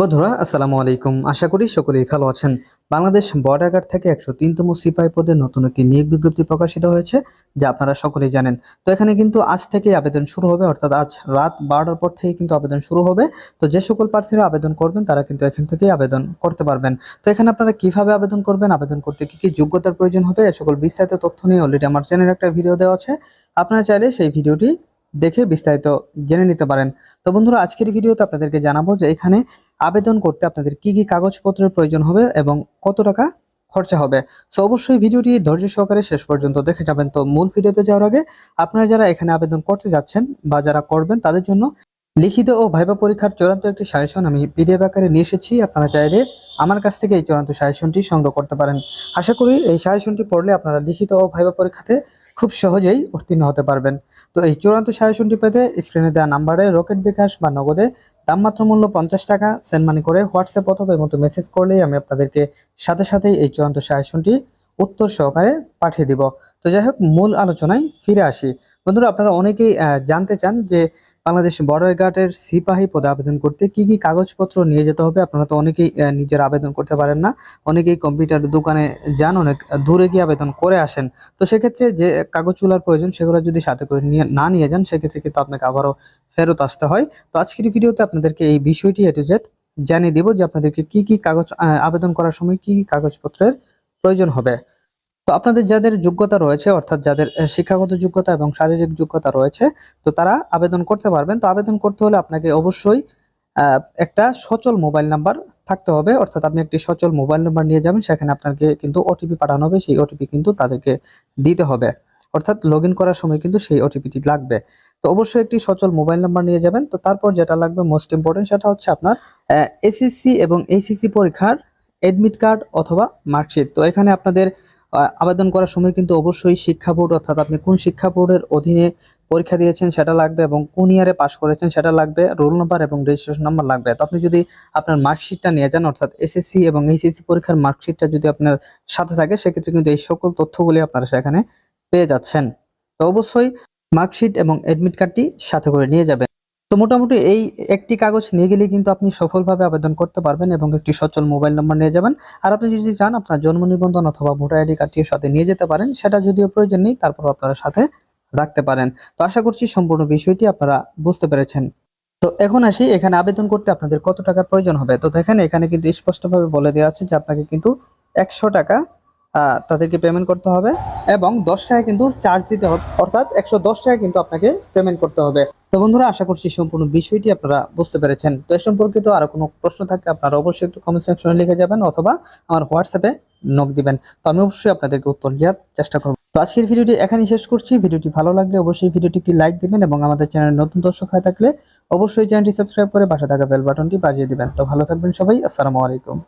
বন্ধুরা, আসসালামু আলাইকুম। আশা করি সকলেই ভালো আছেন। বাংলাদেশ বর্ডার গার্ড থেকে একশো তিনতম সিপাহী পদে নতুন একটি নিয়োগ বিজ্ঞপ্তি প্রকাশিত হয়েছে, যা আপনারা সকলেই জানেন। তো এখানে কিন্তু আজ থেকে আবেদন শুরু হবে, অর্থাৎ আজ রাত বারোটার পর থেকে কিন্তু আবেদন শুরু হবে। তো যে সকল প্রার্থীরা আবেদন করবেন, তারা কিন্তু এখান থেকেই আবেদন করতে পারবেন। তো এখানে আপনারা কীভাবে আবেদন করবেন, আবেদন করতে কি কি যোগ্যতার প্রয়োজন হবে, এ সকল বিস্তারিত তথ্য নিয়ে অলরেডি আমার চ্যানেলে একটা ভিডিও দেওয়া আছে। আপনারা চাইলে সেই ভিডিওটি দেখে বিস্তারিত জেনে নিতে পারেন। তো বন্ধুরা, আজকের ভিডিওতে আপনাদেরকে জানাব যে এখানে আবেদন করতে আপনাদের কি কি কাগজপত্রের প্রয়োজন হবে এবং কত টাকা খরচা হবে? সো অবশ্যই ভিডিওটি ধৈর্য সহকারে শেষ পর্যন্ত দেখে যাবেন। তো, মূল ভিডিওতে যাওয়ার আগে আপনারা যারা এখানে আবেদন করতে যাচ্ছেন বা যারা করবেন, তাদের জন্য লিখিত ও ভাইবা পরীক্ষার চূড়ান্ত একটি সাজেশন আমি পিডিএফ আকারে নিয়ে এসেছি। আপনারা চাইলে আমার কাছ থেকে এই চূড়ান্ত সাজেশনটি সংগ্রহ করতে পারেন। আশা করি এই সাজেশনটি পড়লে আপনারা লিখিত ও ভাইবা পরীক্ষাতে খুব সহজেই উত্তীর্ণ হতে পারবেন। তো এই চূড়ান্ত সাজেশনটি পেতে স্ক্রিনে দেওয়া নাম্বারে রকেট বিকাশ বা নগদে দামমাত্র মূল্য পঞ্চাশ টাকা সেন্ড মানি করে হোয়াটসঅ্যাপ অথবা মতো মেসেজ করলেই আমি আপনাদেরকে সাথে সাথেই এই চূড়ান্ত সাজেশনটি উত্তর সহকারে পাঠিয়ে দিব। তো যাই হোক, মূল আলোচনায় ফিরে আসি। বন্ধুরা, আপনারা অনেকেই জানতে চান যে বাংলাদেশ বর্ডার গার্ডের সিপাহী পদে আবেদন করতে কি কি কাগজপত্র নিয়ে যেতে হবে? আপনারা তো অনেকেই নিজের আবেদন করতে পারেন না। অনেকেই কম্পিউটার দোকানে যান, অনেক দূরে গিয়ে আবেদন করে আসেন। তো সেক্ষেত্রে যে কাগজগুলোর প্রয়োজন, সেগুলো যদি সাথে করে নিয়ে, না নিয়ে যান, সেক্ষেত্রে কিন্তু আপনাকে আবারও ফেরত আসতে হয়। তো আজকের ভিডিওতে আপনাদেরকে এই বিষয়টি এ টু জেড জানিয়ে দিব যে আপনাদেরকে কি কি কাগজ আবেদন করার সময় কি কি কাগজপত্রের প্রয়োজন হবে। তো আপনাদের যাদের যোগ্যতা রয়েছে, অর্থাৎ যাদের শিক্ষাগত যোগ্যতা এবং শারীরিক যোগ্যতা রয়েছে, তো তারা আবেদন করতে পারবেন। তো আবেদন করতে হলে আপনাকে অবশ্যই একটা সচল মোবাইল নাম্বার থাকতে হবে। অর্থাৎ আপনি একটি সচল মোবাইল নাম্বার নিয়ে যাবেন, সেখানে আপনাকে কিন্তু ওটিপি পাঠানো হবে। সেই ওটিপি কিন্তু তাদেরকে দিতে হবে। অর্থাৎ লগ করার সময় কিন্তু সেই ওটিপিটি লাগবে। তো অবশ্যই একটি সচল মোবাইল নাম্বার নিয়ে যাবেন। তো তারপর যেটা লাগবে মোস্ট ইম্পর্টেন্ট সেটা হচ্ছে আপনার এসএসসি এবং এইচএসসি পরীক্ষার এডমিট কার্ড অথবা মার্কশিট তো এখানে আপনাদের আবেদন করার সময় কিন্তু অবশ্যই শিক্ষা বোর্ড, অর্থাৎ আপনি কোন শিক্ষা বোর্ডের অধীনে পরীক্ষা দিয়েছেন সেটা লাগবে এবং কোন ইয়ারে পাশ করেছেন সেটা লাগবে রোল নাম্বার এবং রেজিস্ট্রেশন নাম্বার লাগবে। তো আপনি যদি আপনার মার্কশিটটা নিয়ে যান, অর্থাৎ এসএসসি এবং এইচএসসি পরীক্ষার মার্কশিটটা যদি আপনার সাথে থাকে, সেক্ষেত্রে কিন্তু এই সকল তথ্যগুলি আপনারা সেখানে পেয়ে যাচ্ছেন। তো অবশ্যই মার্কশিট এবং এডমিট কার্ডটি সাথে করে নিয়ে যাবেন। তো মোটামুটি এই একটি কাগজ নিয়ে গেলে কিন্তু আপনি সফলভাবে আবেদন করতে পারবেন এবং একটি সচল মোবাইল নম্বর নিয়ে যাবেন। আর আপনি যদি চান আপনার জন্ম নিবন্ধন অথবা ভোটার আইডি কার্ডটিও সাথে নিয়ে যেতে পারেন, সেটা যদিও প্রয়োজন নেই তারপর আপনারা সাথে রাখতে পারেন। তো আশা করছি সম্পূর্ণ বিষয়টি আপনারা বুঝতে পেরেছেন। তো এখন আসি, এখানে আবেদন করতে আপনাদের কত টাকার প্রয়োজন হবে? তো দেখেন এখানে কিন্তু স্পষ্টভাবে বলে দেওয়া আছে যে আপনাকে কিন্তু একশো টাকা তাদেরকে পেমেন্ট করতে হবে এবং দশ টাকা কিন্তু চার্জ দিতে হবে। অর্থাৎ একশো দশ টাকা কিন্তু আপনাকে পেমেন্ট করতে হবে। তো বন্ধুরা, আশা করছি সম্পূর্ণ বিষয়টি আপনারা বুঝতে পেরেছেন। তো এ সম্পর্কিত আরও কোনো প্রশ্ন থাকলে আপনারা অবশ্যই একটু কমেন্ট সেকশনে লিখে যাবেন অথবা আমার হোয়াটসঅ্যাপে নক দিবেন। তো আমি অবশ্যই আপনাদেরকে উত্তর দেওয়ার চেষ্টা করব। তো আজকের ভিডিওটি এখানেই শেষ করছি। ভিডিওটি ভালো লাগলে অবশ্যই ভিডিওটি একটি লাইক দিবেন এবং আমাদের চ্যানেলে নতুন দর্শক হয়ে থাকলে অবশ্যই চ্যানেলটি সাবস্ক্রাইব করে পাশে থাকা বেল বাটনটি বাজিয়ে দিবেন। তো ভালো থাকবেন সবাই। আসসালামু আলাইকুম।